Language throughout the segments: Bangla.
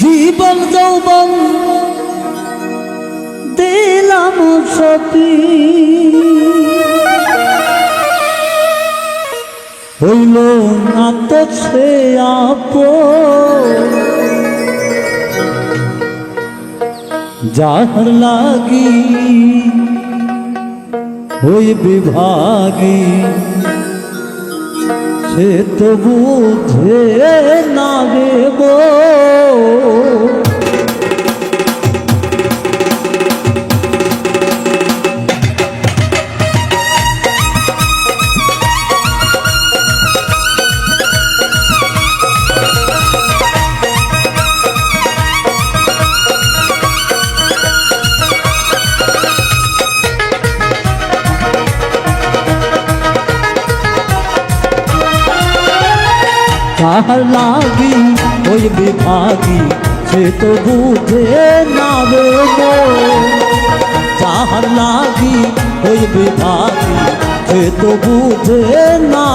জীবন যৌবন দিলাম সপি হইল না তো সে আপ যাহার লাগি ওই বিভাগী সে তো বুঝে না দেব কাহার লাগি ওই বিভাগী, সে তো বুঝে না যাহার লাগি ওই বিভাগী, সে তো বুঝে না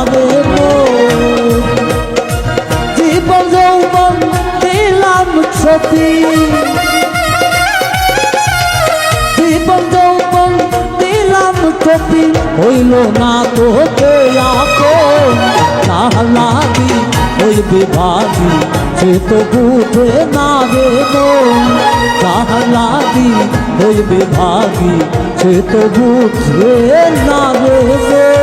জীবন যৌবন দিলাম সতী। জীবন যৌবন দিলাম কপি হইল না তাহার লাগি ওই বিভাগী সে তো বুঝে না দেব তাহার লাগি ওই বিভাগী সে তো বুঝে না দেব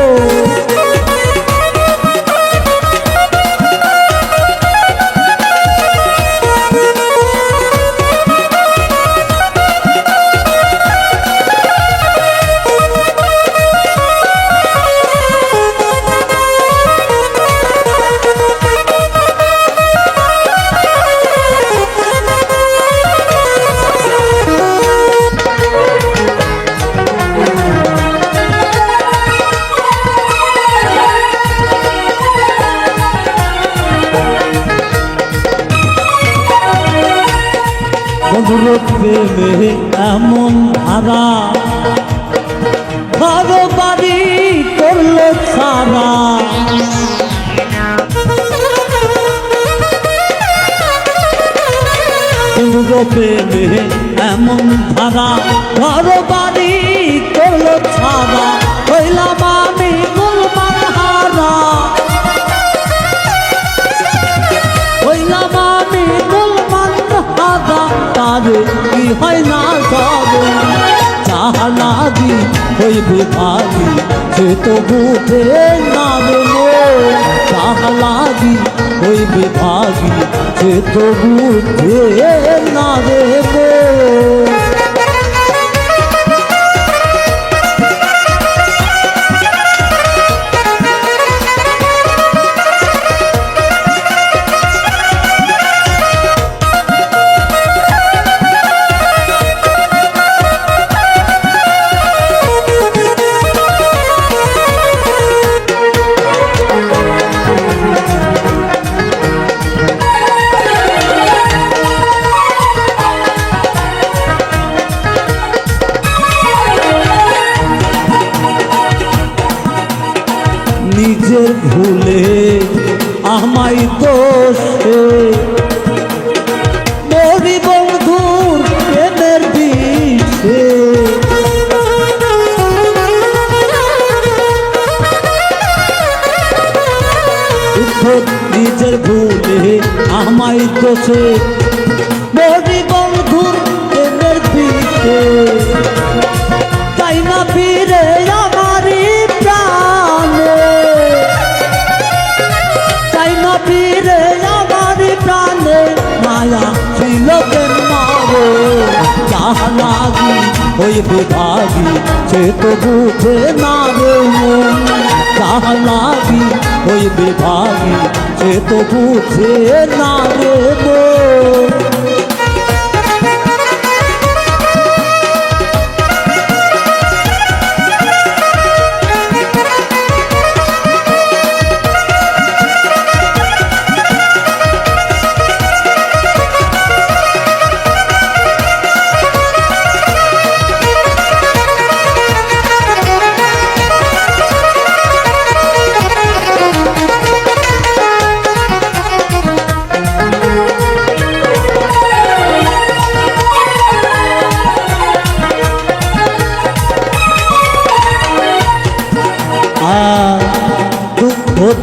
মধুর প্রেমে এমন ধারা। ঘর বাড়ি করল সারা। প্রেমে এমন ধারা। ঘর বিভাগী সে তো ভূতের না দেবো যাহা লাগি ওই বিভাগী সে তো ভূতের না আমায় দোষে মরি বন্ধুর প্রেমের বিষে। নিজের ভুলে আমায় দোষে লাগি ওই বিভাগী, সে তো বুঝে না রে যাহা লাগি ওই বিভাগী, সে তো বুঝে না রে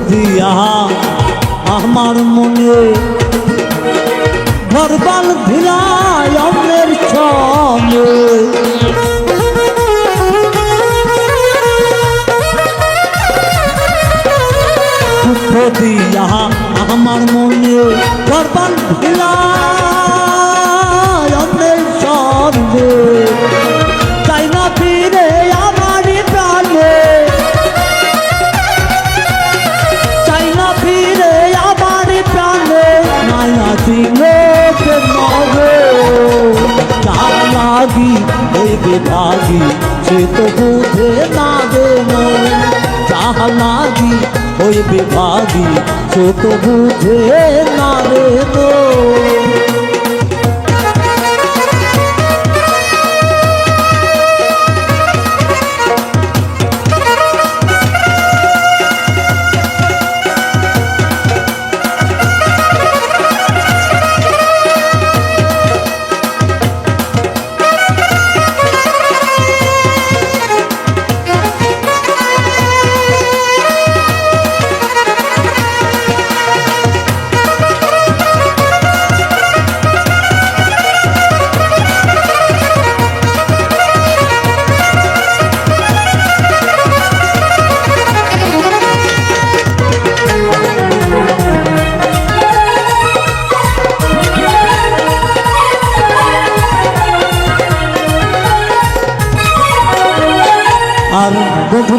দিয়া আমার মনে ভরবাল ভিলায় অমের ছলে দিয়া আমার মনে ভরবাল ভিলায় অমের ছলে ওই বিভাগী সে তো বুঝে না গে মন। যাহা লাগি বিভাগী সে তো বুঝে না রে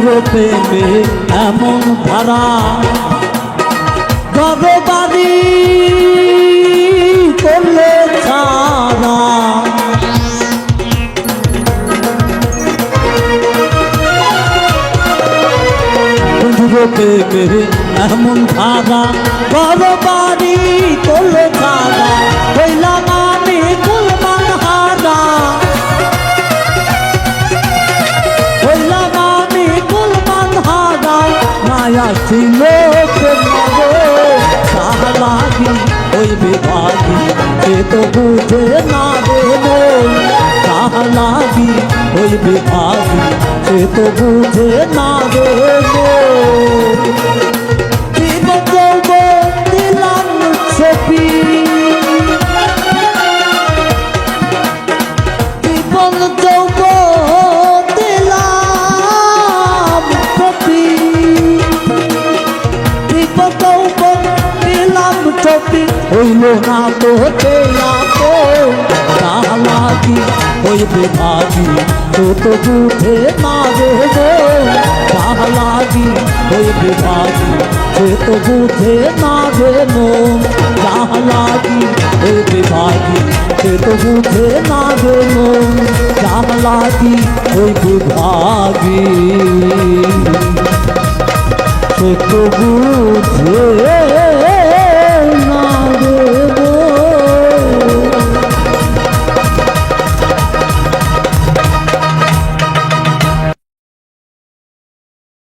প্রেমে এমন ধারা। গর্ববাদী করলে ছাড়া। প্রেমে এমন ধারা। গর্ববাদী করলে ছিল সাহালাগি ওই বিভাগী, সে তো বুঝে না রে মন সাহালাগি ওই বিভাগী, সে তো বুঝে না মন জীবন যৌবন দিলাম ছবি। ওই বিভাগী তো তো বুঝে না রে গো তাহালাগি ওই বিভাগী সে তো বুঝে না রে মন তাহালাগি ওই বিভাগী সে না রে মন তাহালাগি ওই